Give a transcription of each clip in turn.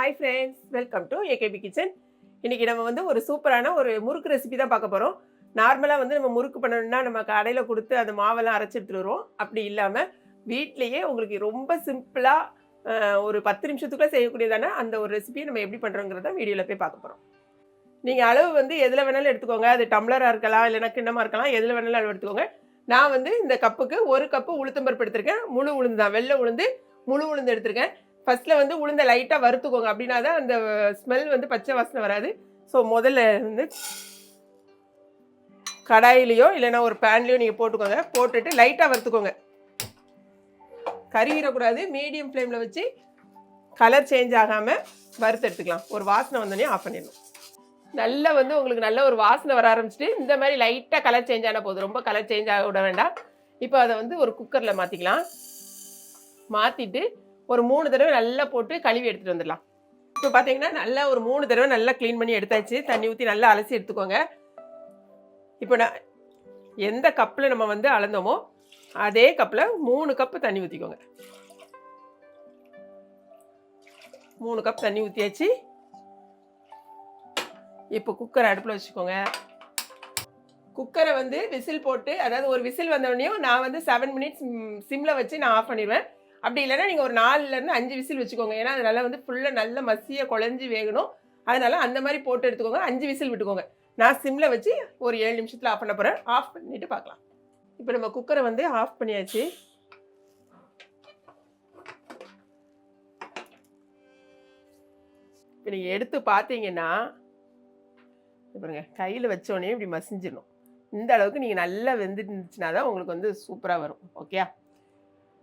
Hi friends welcome to AKP kitchen இன்றைக்கி நம்ம வந்து ஒரு சூப்பரான ஒரு முறுக்கு ரெசிபி தான் பார்க்க போகிறோம் நார்மலாக வந்து நம்ம முறுக்கு பண்ணணும்னா நம்ம கடையில் கொடுத்து அந்த மாவெல்லாம் அரைச்சி எடுத்துட்டு வருவோம் அப்படி இல்லாமல் வீட்லேயே உங்களுக்கு ரொம்ப சிம்பிளாக ஒரு பத்து நிமிஷத்துக்குள்ளே செய்யக்கூடியதான அந்த ஒரு ரெசிபியை நம்ம எப்படி பண்ணுறோங்கிறத வீடியோவில் போய் பார்க்க போகிறோம் நீங்கள் அளவு வந்து எதில் வேணாலும் எடுத்துக்கோங்க. அது டம்ளராக இருக்கலாம் இல்லைனா கிண்ணமாக இருக்கலாம் எதில் வேணாலும் அளவு எடுத்துக்கோங்க. நான் வந்து இந்த கப்புக்கு ஒரு கப்பு உளுத்தம்பருப்பு எடுத்திருக்கேன். முழு உளுந்து தான் வெள்ளை உளுந்து முழு உளுந்து எடுத்திருக்கேன். ஃபர்ஸ்ட்ல வந்து உளுந்த லைட்டாக வறுத்துக்கோங்க. அப்படின்னா தான் அந்த ஸ்மெல் வந்து பச்சை வாசனை வராது. ஸோ முதல்ல வந்து கடாயிலையோ இல்லைன்னா ஒரு பேன்லேயோ நீங்கள் போட்டுக்கோங்க. போட்டுட்டு லைட்டாக வறுத்துக்கோங்க. கருகிடக்கூடாது. மீடியம் ஃப்ளேமில் வச்சு கலர் சேஞ்ச் ஆகாமல் வறுத்து எடுத்துக்கலாம். ஒரு வாசனை வந்தோடனே ஆஃப் பண்ணிடணும். நல்லா வந்து உங்களுக்கு நல்ல ஒரு வாசனை வர ஆரம்பிச்சிட்டு இந்த மாதிரி லைட்டாக கலர் சேஞ்ச் ஆன போதும். ரொம்ப கலர் சேஞ்ச் ஆக விட வேண்டாம். இப்போ அதை வந்து ஒரு குக்கரில் மாற்றிக்கலாம் மாற்றிட்டு ஒரு மூணு தடவை நல்லா போட்டு கழுவி எடுத்துகிட்டு வந்துடலாம். இப்போ பார்த்தீங்கன்னா நல்லா ஒரு மூணு தடவை நல்லா க்ளீன் பண்ணி எடுத்தாச்சு. தண்ணி ஊற்றி நல்லா அலசி எடுத்துக்கோங்க. இப்போ நான் எந்த கப்பில் நம்ம வந்து அளந்தோமோ அதே கப்பில் மூணு கப்பு தண்ணி ஊற்றிக்கோங்க மூணு கப் தண்ணி ஊற்றியாச்சு இப்போ குக்கரை அடுப்பில் வச்சுக்கோங்க. குக்கரை வந்து விசில் போட்டு அதாவது ஒரு விசில் வந்தோடனே நான் வந்து செவன் மினிட்ஸ் சிம்மில் வச்சு நான் ஆஃப் பண்ணிடுவேன். அப்படி இல்லைன்னா நீங்கள் ஒரு நாலுலேருந்து அஞ்சு விசில் வச்சுக்கோங்க. ஏன்னா அதனால் வந்து ஃபுல்லாக நல்ல மசிய குழஞ்சி வேகணும். அதனால அந்த மாதிரி போட்டு எடுத்துக்கோங்க. அஞ்சு விசில் விட்டுக்கோங்க. நான் சிம்மில் வச்சு ஒரு ஏழு நிமிஷத்தில் ஆஃப் பண்ண போகிறேன் ஆஃப் பண்ணிவிட்டு பார்க்கலாம். இப்போ நம்ம குக்கரை வந்து ஆஃப் பண்ணியாச்சு. இப்போ நீங்கள் எடுத்து பார்த்தீங்கன்னா இது பாருங்க கையில் வச்சோடனே இப்படி மசிஞ்சிடணும். இந்த அளவுக்கு நீங்கள் நல்லா வெந்துருந்துச்சுன்னா தான் உங்களுக்கு வந்து சூப்பராக வரும். ஓகே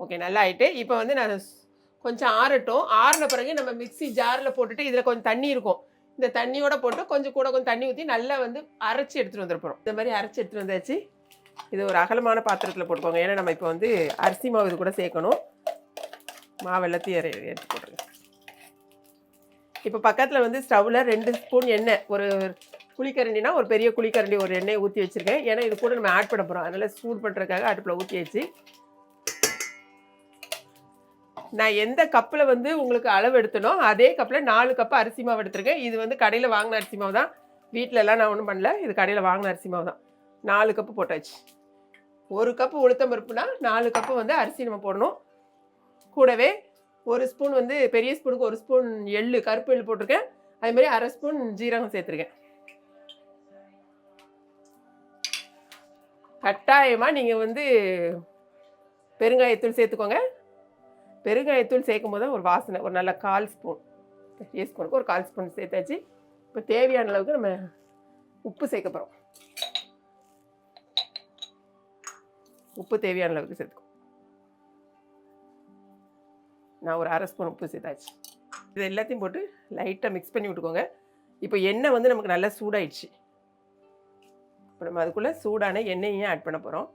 ஓகே நல்லா ஆயிட்டு இப்போ வந்து நான் கொஞ்சம் ஆறட்டும். ஆறின பிறகு நம்ம மிக்ஸி ஜாரில் போட்டுட்டு இதில் கொஞ்சம் தண்ணி இருக்கும். இந்த தண்ணியோட போட்டு கொஞ்சம் கூட கொஞ்சம் தண்ணி ஊற்றி நல்லா வந்து அரைச்சி எடுத்துகிட்டு வந்துருப்போம் இந்த மாதிரி அரைச்சி எடுத்துகிட்டு வந்தாச்சு. இது ஒரு அகலமான பாத்திரத்தில் போட்டுக்கோங்க. ஏன்னா நம்ம இப்போ வந்து அரிசி மாவு இது கூட சேர்க்கணும். மாவு எல்லாத்தையும் எடுத்து போட்டுருங்க. இப்போ பக்கத்தில் வந்து ஸ்டவ்வில் ரெண்டு ஸ்பூன் எண்ணெய் ஒரு குழிக்கரண்டினா ஒரு பெரிய குழிக்கரண்டி ஒரு எண்ணெய் ஊற்றி வச்சுருக்கேன். ஏன்னா இது கூட நம்ம ஆட் பண்ண போகிறோம் அதனால் சூட் பண்ணுறதுக்காக அடுப்பில் ஊற்றி வச்சு நான் எந்த கப்பில் வந்து உங்களுக்கு அளவு எடுத்தனோ அதே கப்பில் நாலு கப்பு அரிசி மாவு எடுத்திருக்கேன். இது வந்து கடையில் வாங்கின அரிசி மாவு தான். வீட்டிலலாம் நான் ஒன்றும் பண்ணல. இது கடையில் வாங்கின அரிசி மாவு தான். நாலு கப்பு போட்டாச்சு. ஒரு கப்பு உளுத்தம் பருப்புனா நாலு கப்பு வந்து அரிசி நம்ம போடணும். கூடவே ஒரு ஸ்பூன் வந்து பெரிய ஸ்பூனுக்கு ஒரு ஸ்பூன் எள்ளு கருப்பு எள்ளு போட்டிருக்கேன். அதே மாதிரி அரை ஸ்பூன் ஜீரகம் சேர்த்துருக்கேன். கட்டாயமாக நீங்கள் வந்து பெருங்காயத்தூள் சேர்த்துக்கோங்க. பெருங்காயத்தூள் சேர்க்கும் போது ஒரு வாசனை ஒரு நல்ல கால் ஸ்பூன். பெரிய ஸ்பூனுக்கு ஒரு கால் ஸ்பூன் சேர்த்தாச்சு. இப்போ தேவையான அளவுக்கு நம்ம உப்பு சேர்க்க போகிறோம் உப்பு தேவையான அளவுக்கு சேர்த்துக்கோ. நான் ஒரு அரை ஸ்பூன் உப்பு சேர்த்தாச்சு. இது எல்லாத்தையும் போட்டு லைட்டாக மிக்ஸ் பண்ணி விட்டுக்கோங்க. இப்போ எண்ணெய் வந்து நமக்கு நல்லா சூடாயிடுச்சு. இப்போ நம்ம அதுக்குள்ளே சூடான எண்ணெயையும் ஆட் பண்ண போகிறோம்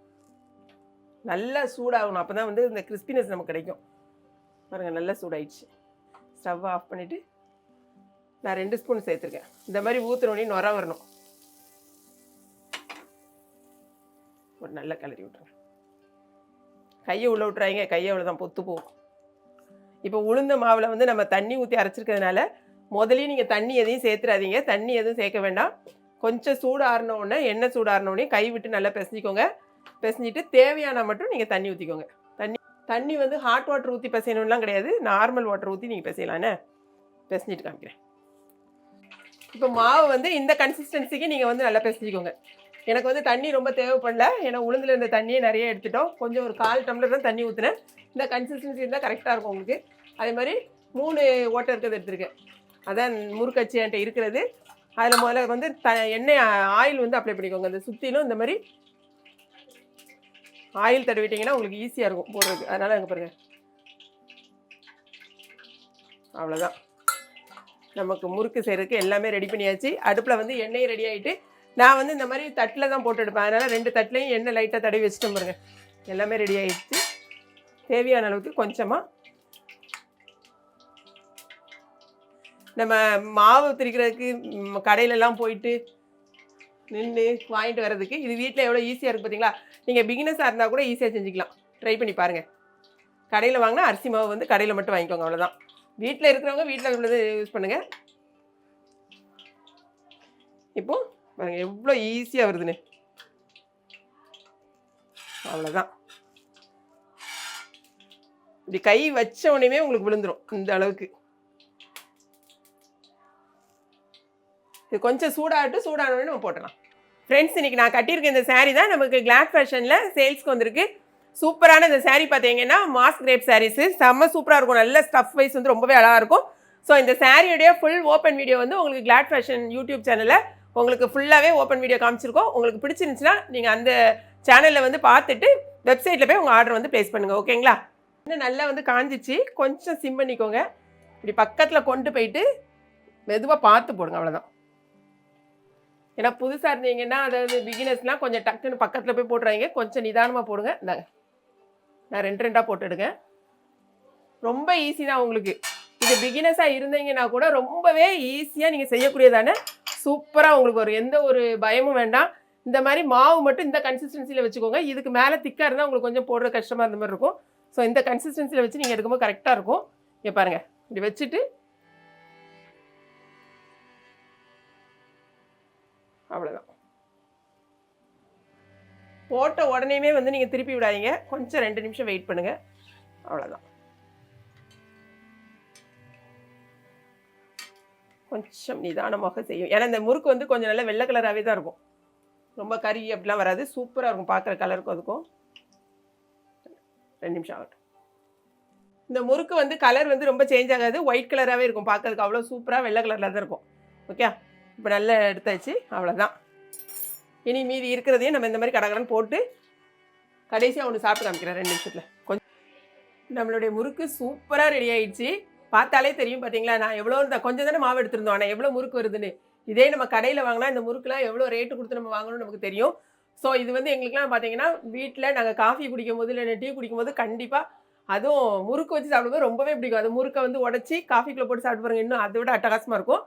நல்லா சூடாகணும். அப்போ தான் வந்து இந்த கிறிஸ்பினஸ் நமக்கு கிடைக்கும். பாருங்கள் நல்லா சூடாயிடுச்சு. ஸ்டவ் ஆஃப் பண்ணிவிட்டு நான் ரெண்டு ஸ்பூன் சேர்த்துருக்கேன். இந்த மாதிரி ஊற்றுனோடனே நொற வரணும். ஒரு நல்ல கிளறி விட்ருங்க கையை உள்ள விட்றாங்க கையை அவ்வளோதான் பொத்து போகும். இப்போ உளுந்த மாவில் வந்து நம்ம தண்ணி ஊற்றி அரைச்சிருக்கிறதுனால முதலே நீங்கள் தண்ணி எதையும் சேர்த்துறாதீங்க தண்ணி எதுவும் சேர்க்க வேண்டாம். கொஞ்சம் சூடு ஆறின எண்ணெய் சூடு கை விட்டு நல்லா பிசைஞ்சிக்கோங்க. பிசைஞ்சிட்டு தேவையான மட்டும் நீங்கள் தண்ணி ஊற்றிக்கோங்க தண்ணி வந்து ஹாட் வாட்டர் ஊற்றி பிசையணும்லாம் கிடையாது. நார்மல் வாட்டர் ஊற்றி நீங்கள் பிசையலாண்ணே பிசைஞ்சிட்டு காமிக்கிறேன். இப்போ மாவு வந்து இந்த கன்சிஸ்டன்சிக்கு நீங்கள் வந்து நல்லா பிசைஞ்சிக்கோங்க. எனக்கு வந்து தண்ணி ரொம்ப தேவைப்படல. ஏன்னா உளுந்தில் இருந்த தண்ணியை நிறைய எடுத்துட்டோம். கொஞ்சம் ஒரு கால் டம்ளர் தான் தண்ணி ஊற்றினேன் இந்த கன்சிஸ்டன்சி இருந்தால் கரெக்டாக இருக்கும் உங்களுக்கு. அதே மாதிரி மூணு ஓட்டை இருக்கிறது எடுத்துருக்கேன். அதான் முறுக்கச்சி என்கிட்ட இருக்கிறது. அதில் முதல்ல வந்து த எண்ணெய் ஆயில் வந்து அப்ளை பண்ணிக்கோங்க. அந்த சுற்றிலும் இந்த மாதிரி ஆயில் தடவிட்டிங்கன்னா உங்களுக்கு ஈஸியாக இருக்கும் போடுறதுக்கு. அதனால் அங்கே பாருங்கள் அவ்வளோதான் நமக்கு முறுக்கு செய்கிறதுக்கு எல்லாமே ரெடி பண்ணியாச்சு. அடுப்பில் வந்து எண்ணெய் ரெடி ஆகிட்டு நான் வந்து இந்த மாதிரி தட்டில் தான் போட்டு எடுப்பேன். அதனால் ரெண்டு தட்டிலையும் எண்ணெய் லைட்டாக தடவி வச்சுட்டு பாருங்க. எல்லாமே ரெடி ஆகிடுச்சு தேவையான அளவுக்கு கொஞ்சமாக நம்ம மாவு திரிக்கிறதுக்கு ம், கடையிலலாம் போயிட்டு நின்று வாங்கிட்டு வர்றதுக்கு. இது வீட்டில் எவ்வளோ ஈஸியாக இருக்குது பார்த்தீங்களா நீங்கள் பிகினஸாக இருந்தால் கூட ஈஸியாக செஞ்சுக்கலாம். ட்ரை பண்ணி பாருங்கள் கடையில் வாங்கினா அரிசி மாவு வந்து கடையில் மட்டும் வாங்கிக்கோங்க அவ்வளோதான் வீட்டில் இருக்கிறவங்க வீட்டில் உள்ளது யூஸ் பண்ணுங்கள் இப்போது பாருங்க எவ்வளோ ஈஸியாக வருதுன்னு. அவ்வளோதான் இப்படி கை வச்ச உடனே உங்களுக்கு விழுந்துரும் இந்த அளவுக்கு. இது கொஞ்சம் சூடாகட்டும் சூடான உடனே நம்ம போட்டலாம் ஃப்ரெண்ட்ஸ் இன்னைக்கு நான் கட்டியிருக்க இந்த சாரீ தான் நமக்கு கிளாட் ஃபேஷனில் சேல்ஸ்க்கு வந்திருக்கு. சூப்பரான இந்த சாரீ பார்த்தீங்கன்னா மாஸ் கிரேப் சாரீஸு செம்ம சூப்பராக இருக்கும். நல்ல ஸ்டஃப் வைஸ் வந்து ரொம்பவே அழகாக இருக்கும். ஸோ இந்த சாரியுடைய ஃபுல் ஓப்பன் வீடியோ வந்து உங்களுக்கு கிளாட் ஃபேஷன் யூடியூப் சேனலில் உங்களுக்கு ஃபுல்லாகவே ஓப்பன் வீடியோ காமிச்சிருக்கோம். உங்களுக்கு பிடிச்சிருந்துச்சுன்னா நீங்கள் அந்த சேனலில் வந்து பார்த்துட்டு வெப்சைட்டில் போய் உங்கள் ஆர்டர் வந்து ப்ளேஸ் பண்ணுங்கள் ஓகேங்களா இன்னும் நல்லா வந்து காஞ்சிச்சு. கொஞ்சம் சிம் பண்ணிக்கோங்க. இப்படி பக்கத்தில் கொண்டு போயிட்டு மெதுவாக பார்த்து போடுங்க. அவ்வளோதான் ஏன்னா புதுசாக இருந்தீங்கன்னா அதாவது பிகினர்ஸ்லாம் கொஞ்சம் டக்குன்னு பக்கத்தில் போய் போட்டுறாங்க கொஞ்சம் நிதானமாக போடுங்க. இந்தாங்க நான் ரெண்டு ரெண்டாக போட்டுடுங்க. ரொம்ப ஈஸி தான் உங்களுக்கு. இது பிகினர்ஸாக இருந்தீங்கன்னா கூட ரொம்பவே ஈஸியாக நீங்கள் செய்யக்கூடியதான சூப்பராக உங்களுக்கு ஒரு எந்த ஒரு பயமும் வேண்டாம். இந்த மாதிரி மாவு மட்டும் இந்த கன்சிஸ்டன்சியில் வச்சுக்கோங்க. இதுக்கு மேலே திக்காக இருந்தால் உங்களுக்கு கொஞ்சம் போடுற கஷ்டமாக இருந்த மாதிரி இருக்கும். ஸோ இந்த கன்சிஸ்டன்சியில் வச்சு நீங்கள் எடுக்கும்போது கரெக்டாக இருக்கும். இங்கே பாருங்கள் இப்படி வச்சுட்டு அவ்வளோதான் போட்ட உடனேயுமே வந்து நீங்கள் திருப்பி விடாதீங்க. கொஞ்சம் ரெண்டு நிமிஷம் வெயிட் பண்ணுங்கள் அவ்வளோதான் கொஞ்சம் நிதானமாக செய்யும். ஏன்னா இந்த முறுக்கு வந்து கொஞ்சம் நல்லா வெள்ளை கலராகவே தான் இருக்கும். ரொம்ப கறி அப்படிலாம் வராது. சூப்பராக இருக்கும் பார்க்குற கலருக்கும் அதுக்கும். ரெண்டு நிமிஷம் ஆகட்டும். இந்த முறுக்கு வந்து கலர் வந்து ரொம்ப சேஞ்ச் ஆகாது. ஒயிட் கலராகவே இருக்கும் பார்க்கறதுக்கு. அவ்வளோ சூப்பராக வெள்ளை கலரில் தான் இருக்கும். ஓகே இப்போ நல்லா எடுத்தாச்சு. அவ்வளோதான் இனி மீதி இருக்கிறதையும் நம்ம இந்த மாதிரி கடகடன் போட்டு கடைசியாக ஒன்று சாப்பிட்டு காமிக்கிறேன் ரெண்டு நிமிஷத்தில். கொஞ்சம் நம்மளுடைய முறுக்கு சூப்பராக ரெடி ஆயிடுச்சு. பார்த்தாலே தெரியும் பார்த்தீங்களா நான் எவ்வளோ இருந்தால் கொஞ்சம் தானே மாவு எடுத்திருந்தோம். ஆனால் எவ்வளோ முறுக்கு வருதுன்னு. இதே நம்ம கடையில் வாங்கினா இந்த முறுக்குலாம் எவ்வளோ ரேட்டு கொடுத்து நம்ம வாங்கணும்னு நமக்கு தெரியும். ஸோ இது வந்து எங்களுக்குலாம் பார்த்தீங்கன்னா வீட்டில் நாங்கள் காஃபி குடிக்கும் போது இல்லை டீ குடிக்கும் போது கண்டிப்பாக அதுவும் முறுக்கு வச்சு சாப்பிடும்போது ரொம்பவே பிடிக்கும். அது முறுக்கை வந்து உடச்சி காஃபிக்குள்ளே போட்டு சாப்பிட்டு பாருங்க. இன்னும் அதை விட அட்டகாசமாக இருக்கும்.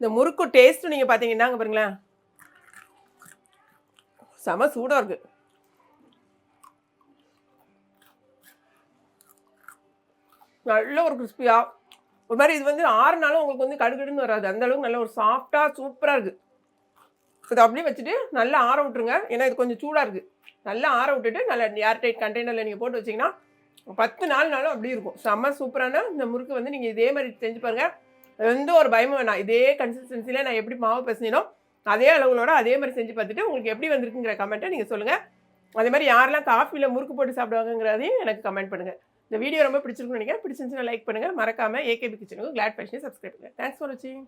இந்த முறுக்கு டேஸ்ட்டு நீங்கள் பார்த்தீங்கன்னா அங்க பாருங்களேன். செம சூடாக இருக்கு. நல்ல ஒரு கிறிஸ்பியாக ஒரு மாதிரி இது வந்து ஆறுனாலும் உங்களுக்கு வந்து கடுகடுன்னு வராது. அந்த அளவுக்கு நல்ல ஒரு சாஃப்டாக சூப்பராக இருக்குது இதை அப்படியே வச்சுட்டு நல்லா ஆற விட்டுருங்க. ஏன்னா இது கொஞ்சம் சூடாக இருக்குது நல்லா ஆற விட்டுட்டு நல்லா ஏர்டைட் கண்டெய்னரில் நீங்கள் போட்டு வச்சிங்கன்னா பத்து நாள்னாலும் அப்படியே இருக்கும். செம்ம சூப்பரான இந்த முறுக்கு வந்து நீங்கள் இதே மாதிரி செஞ்சு பாருங்கள் எந்த ஒரு பயமும் வேணாம். இதே கன்சிஸ்டன்சியில் நான் எப்படி மாவு பசினோ அதே அளவுகளோட அதே மாதிரி செஞ்சு பார்த்துட்டு உங்களுக்கு எப்படி வந்திருக்குங்கிற கமெண்ட்டை நீங்கள் சொல்லுங்கள் அதே மாதிரி யாரெல்லாம் காஃபியில் முறுக்கு போட்டு சாப்பிடுவாங்கங்கிறதையும் எனக்கு கமெண்ட் பண்ணுங்கள் இந்த வீடியோ ரொம்ப பிடிச்சிருக்குன்னு நினைக்கிறேன். பிடிச்சிருந்துச்சுன்னா லைக் பண்ணுங்கள் மறக்காமல் ஏகேபி கிச்சனுக்கு கிளாட் ஃபேஷனை சப்ஸ்கிரைப் பண்ணுங்கள் தேங்க்ஸ் ஃபார் வாட்சிங்